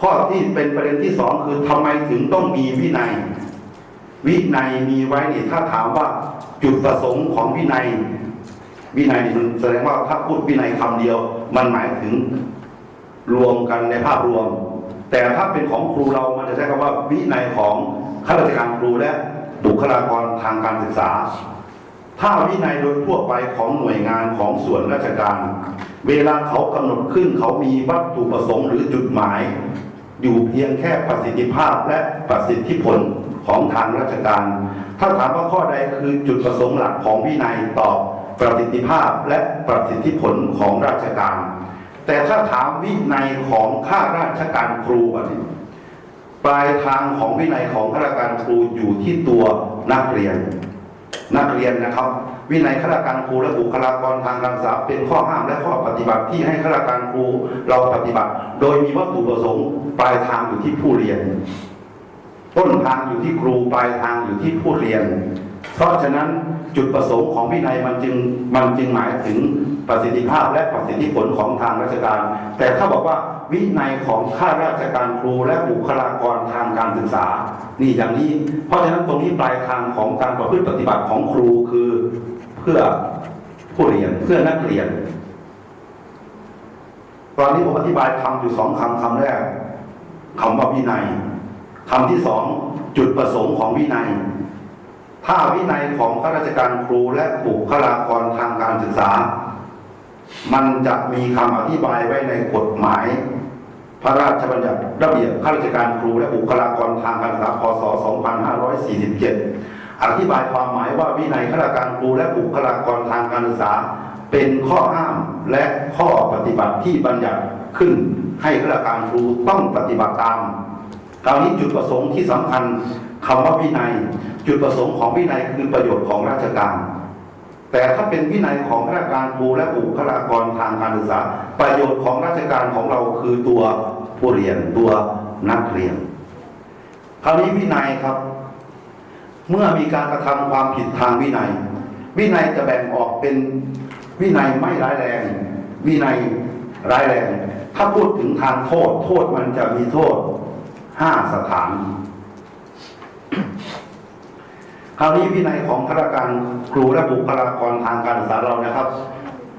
ข้อที่เป็นประเด็นที่สองคือทำไมถึงต้องมีวินัย วินัยมีไว้เนี่ยถ้าถามว่าจุดประสงค์ของวินัย วินัยนี่มันแสดงว่าถ้าพูดวินัยคำเดียว มันหมายถึงรวมกันในภาพรวม แต่ถ้าเป็นของครูเรามันจะใช้คำว่าวินัยของข้าราชการครูและบุคลากรทางการศึกษา ถ้าวินัยโดยทั่วไปของหน่วยงานของส่วนราชการ เวลาเขากำหนดขึ้นเขามีวัตถุประสงค์หรือจุดหมาย อยู่เพียงแค่ประสิทธิภาพและประสิทธิผลของทางราชการ ถ้าถามว่าข้อใดคือจุดประสงค์หลักของวินัยตอบประสิทธิภาพและประสิทธิผลของราชการ แต่ถ้าถามวินัยของข้าราชการครูอันนี้ปลายทางของวินัยของข้าราชการครูอยู่ที่ตัวนักเรียน นักเรียนนะครับ วินัยข้าราชการครูและบุคลากรทางการศึกษาเป็นข้อห้ามและข้อปฏิบัติที่ให้ข้าราชการครูเราปฏิบัติ โดยมีวัตถุประสงค์ปลายทางอยู่ที่ผู้เรียน ต้นทางอยู่ที่ครูปลายทางอยู่ที่ผู้เรียน เพราะฉะนั้น จุดประสงค์ของวินัยมันจึงมันจึงหมายถึงประสิทธิภาพและประสิทธิผลของทางราชการ แต่ถ้าบอกว่าวินัยของข้าราชการครูและบุคลากรทางการศึกษา นี่อย่างนี้ เพราะฉะนั้นตรงนี้ปลายทางของการประพฤติปฏิบัติของครูคือเพื่อผู้เรียนเพื่อนักเรียน ตอนนี้ผมอธิบายคำอยู่สองคำคำแรกคำว่าวินัยคำที่สองจุดประสงค์ของวินัย ถ้าวินัยของข้าราชการครูและบุคลากรทางการศึกษา มันจะมีคำอธิบายไว้ในกฎหมาย พระราชบัญญัติระเบียบข้าราชการครูและบุคลากรทางการศึกษา พศ 2547 อธิบายความหมายว่าวินัยข้าราชการครูและบุคลากรทางการศึกษา เป็นข้อห้ามและข้อปฏิบัติที่บัญญัติขึ้น ให้ข้าราชการครูต้องปฏิบัติตามคราวนี้จุดประสงค์ที่สำคัญคำว่าวินัย จุดประสงค์ของวินัยคือประโยชน์ของราชการ แต่ถ้าเป็นวินัยของข้าราชการครูและบุคลากรทางการศึกษา ประโยชน์ของราชการของเราคือตัวผู้เรียนตัวนักเรียน คราวนี้วินัยครับ เมื่อมีการกระทำความผิดทางวินัย วินัยจะแบ่งออกเป็นวินัยไม่ร้ายแรง วินัยร้ายแรง ถ้าพูดถึงทางโทษ โทษมันจะมีโทษห้าสถาน คราวนี้วินัยของข้าราชการครูและบุคลากรทางการศึกษาเรานะครับ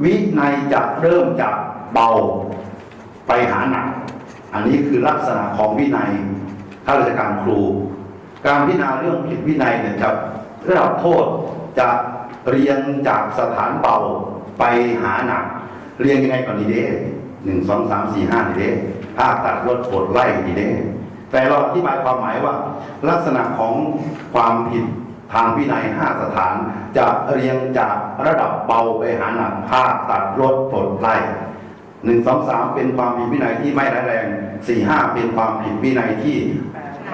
วินัยจะเริ่มจากเบาไปหาหนัก อันนี้คือลักษณะของวินัยข้าราชการครู การพิจารณาเรื่องผิดวินัยเนี่ยจะระดับโทษจะเรียงจากสถานเบาไปหาหนัก เรียงยังไงก่อนดีเด้หนึ่งสองสามสี่ห้าดีเด้ภาคตัดลดกดไล่ดีเด้แต่เราอธิบายความหมายว่า ลักษณะของความผิด ทางวินัยห้าสถาน จะเรียงจากระดับเบาไปหาหนักภาคตัดลดปลดไล่หนึ่งสองสามเป็นความผิดวินัยที่ไม่ร้ายแรงสี่ห้าเป็นความผิดวินัยที่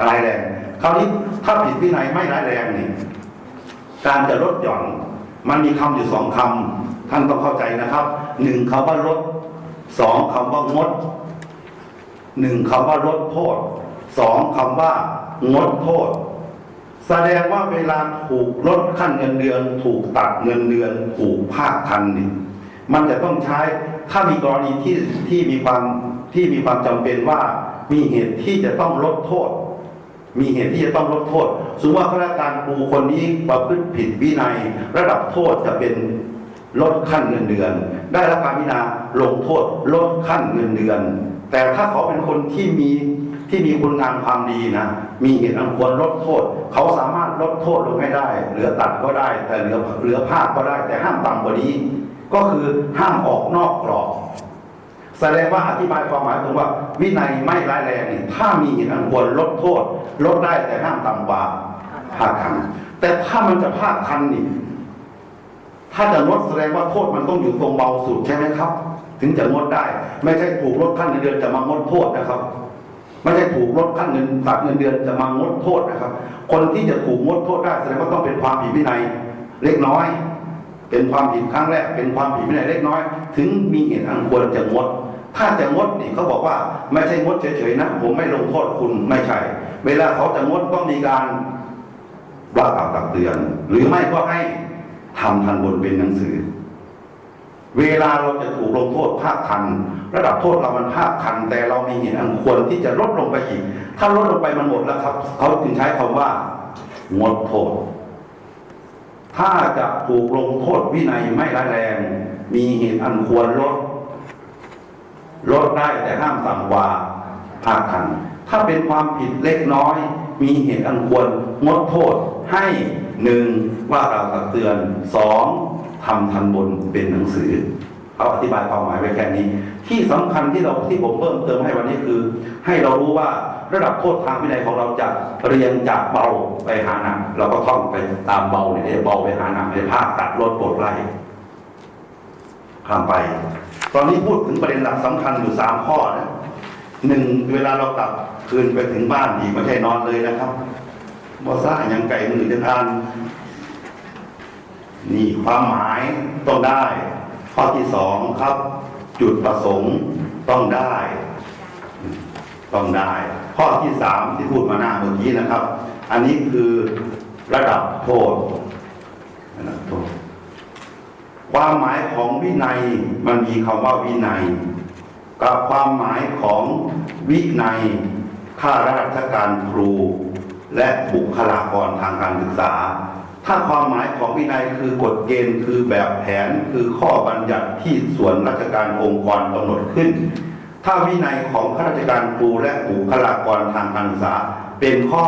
ร้ายแรง คราวนี้ถ้าผิดวินัยไม่ร้ายแรงนี่การจะลดหย่อน มันมีคำอยู่สองคำท่านต้องเข้าใจนะครับหนึ่งคำว่าลดสองคำว่างดหนึ่งคำว่าลดโทษสองคำว่างดโทษ แสดงว่าเวลาถูกลดขั้นเงินเดือน ถูกตัดเงินเดือนถูกภาคทันนี่มันจะต้องใช้ถ้ามีกรณีที่ที่มีความที่มีความจำเป็นว่ามีเหตุที่จะต้องลดโทษ มีเหตุที่จะต้องลดโทษสมมติว่าข้าราชการครูคนนี้ประพฤติผิดวินัย ระดับโทษจะเป็นลดขั้นเงินเดือน ได้รับการพิจารณาลงโทษลดขั้นเงินเดือน แต่ถ้าเขาเป็นคนที่มี ที่มีคุณงามความดีนะมีเหตุอันควรลดโทษ เขาสามารถลดโทษลงให้ได้ เหลือตัดก็ได้ แต่เหลือเหลือภาคก็ได้ แต่ห้ามต่ำกว่านี้ ก็คือห้ามออกนอกกรอบแสดงว่าอธิบายความหมายตรงว่า วินัยไม่ร้ายแรงนี่ถ้ามีเหตุอันควรลดโทษ ลดได้แต่ห้ามต่ำกว่าภาคทันแต่ถ้ามันจะภาคทันนี่ถ้าจะลดแสดงว่าโทษมันต้องอยู่ตรงเบาสุดใช่ไหมครับ ถึงจะงดได้ ไม่ใช่ถูกลดขั้นเงินเดือนจะมางดโทษนะครับ ไม่ใช่ถูกลดขั้นเงินตัดเงินเดือนจะมางดโทษนะครับ คนที่จะถูกงดโทษได้แสดงว่าต้องเป็นความผิดวินัยเล็กน้อย เป็นความผิดครั้งแรก เป็นความผิดวินัยเล็กน้อย ถึงมีเหตุอันควรจะงด ถ้าจะงดนี่เขาบอกว่าไม่ใช่งดเฉยๆนะ ผมไม่ลงโทษคุณไม่ใช่ เวลาเขาจะงดต้องมีการว่ากล่าวตักเตือน หรือไม่ก็ให้ทำทันบนเป็นหนังสือ เวลาเราจะถูกลงโทษภาคทัน ระดับโทษเรามันภาคทัน แต่เรามีเหตุอันควรที่จะลดลงไปอีก ถ้าลดลงไปมันหมดแล้วครับเขาจึงใช้คำว่างดโทษ ถ้าจะถูกลงโทษวินัยไม่ร้ายแรง มีเหตุอันควรลด ลดได้แต่ห้ามต่ำกว่าภาคทัน ถ้าเป็นความผิดเล็กน้อย มีเหตุอันควรงดโทษให้หนึ่งว่าเราตักเตือนสอง ทำทันบนเป็นหนังสือเขาอธิบายความหมายไว้แค่นี้ ที่สำคัญที่เราที่ผมเพิ่มเติมให้วันนี้คือ ให้เรารู้ว่าระดับโทษทางวินัยของเราจะเรียงจากเบาไปหาหนักเราก็ท่องไปตามเบาเนี่ยเบาไปหาหนักในภาคตัดลดปลดไล่ข้ามไป ตอนนี้พูดถึงประเด็นหลักสำคัญอยู่สามข้อนะหนึ่งเวลาเรากลับคืนไปถึงบ้านอีไม่ใช่นอนเลยนะครับบอซ่ายังไก่มือจะทาน นี่ความหมายต้องได้ ข้อที่สองครับ จุดประสงค์ต้องได้ ต้องได้ ข้อที่สามที่พูดมาหน้าเมื่อกี้นะครับ อันนี้คือระดับโทษระดับโทษ ความหมายของวินัยมันมีคำว่าวินัย กับความหมายของวินัยข้าราชการครู และบุคลากรทางการศึกษา ถ้าความหมายของวินัยคือกฎเกณฑ์คือแบบแผนคือข้อบัญญัติที่ส่วนราชการองค์กรกำหนดขึ้น ถ้าวินัยของข้าราชการครูและบุคลากรทางการศึกษา เป็นข้อ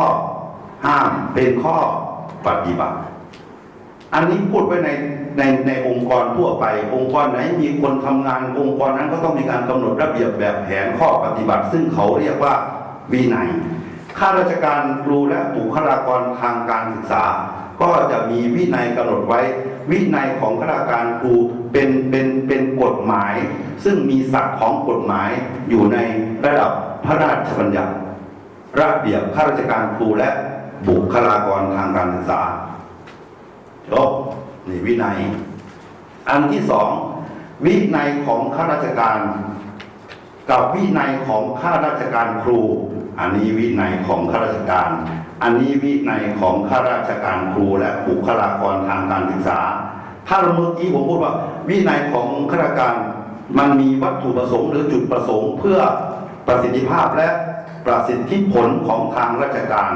ห้ามเป็นข้อปฏิบัติ อันนี้พูดไว้ในในในองค์กรทั่วไป องค์กรไหนมีคนทำงานองค์กรนั้นก็ต้องมีการกำหนดระเบียบแบบแผนข้อปฏิบัติ ซึ่งเขาเรียกว่าวินัยข้าราชการครูและบุคลากรทางการศึกษา ก็จะมีวินัยกำหนดไว้ วินัยของข้าราชการครูเป็นเป็นเป็นกฎหมาย ซึ่งมีศักดิ์ของกฎหมายอยู่ในระดับพระราชบัญญัติระเบียบข้าราชการครูและบุคลากรทางการศึกษาจบนี่วินัย อันที่สองวินัยของข้าราชการ กับวินัยของข้าราชการครู อันนี้วินัยของข้าราชการ อันนี้วินัยของข้าราชการครูและบุคลากรทางการศึกษา ถ้าเมื่อกี้ผมพูดว่า วินัยของข้าราชการมันมีวัตถุประสงค์หรือจุดประสงค์ เพื่อประสิทธิภาพและประสิทธิผลของทางราชการ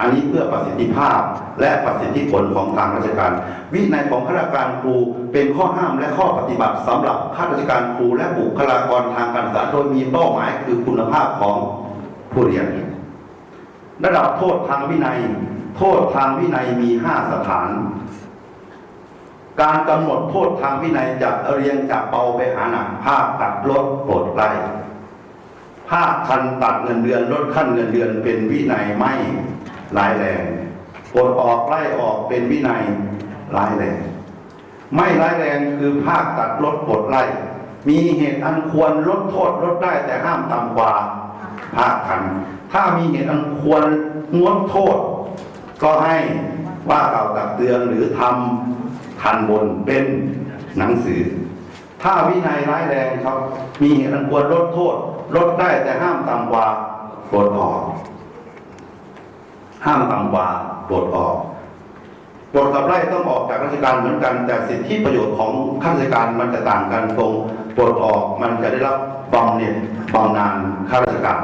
อันนี้เพื่อประสิทธิภาพและประสิทธิผลของทางราชการ วินัยของข้าราชการครูเป็นข้อห้ามและข้อปฏิบัติสำหรับข้าราชการครูและบุคลากรทางการศึกษาโดยมีเป้าหมายคือคุณภาพของ ผู้เรียน ระดับโทษทางวินัย โทษทางวินัยมีห้าสถาน การกำหนดโทษทางวินัยจะเรียงจากเบาไปหาหนักภาคตัดลดปลดไล่ภาคทันตัดเงินเดือนลดขั้นเงินเดือนเป็นวินัยไม่ร้ายแรงปลดออกไล่ออกเป็นวินัยร้ายแรง ไม่ร้ายแรงคือภาคตัดลดปลดไล่ มีเหตุอันควรลดโทษลดได้แต่ห้ามต่ำกว่าภาคทันถ้ามีเหตุอันควรงดโทษ ก็ให้ว่ากล่าวตักเตือนหรือทำทันบนเป็นหนังสือ ถ้าวินัยร้ายแรงครับ มีเหตุอันควรลดโทษ ลดได้แต่ห้ามต่ำกว่าปลดออก ห้ามต่ำกว่าปลดออก กฎขับไล่ต้องออกจากราชการเหมือนกัน แต่สิทธิประโยชน์ของข้าราชการมันจะต่างกันตรงปลดออกมันจะได้รับบำเหน็จบำนาญข้าราชการ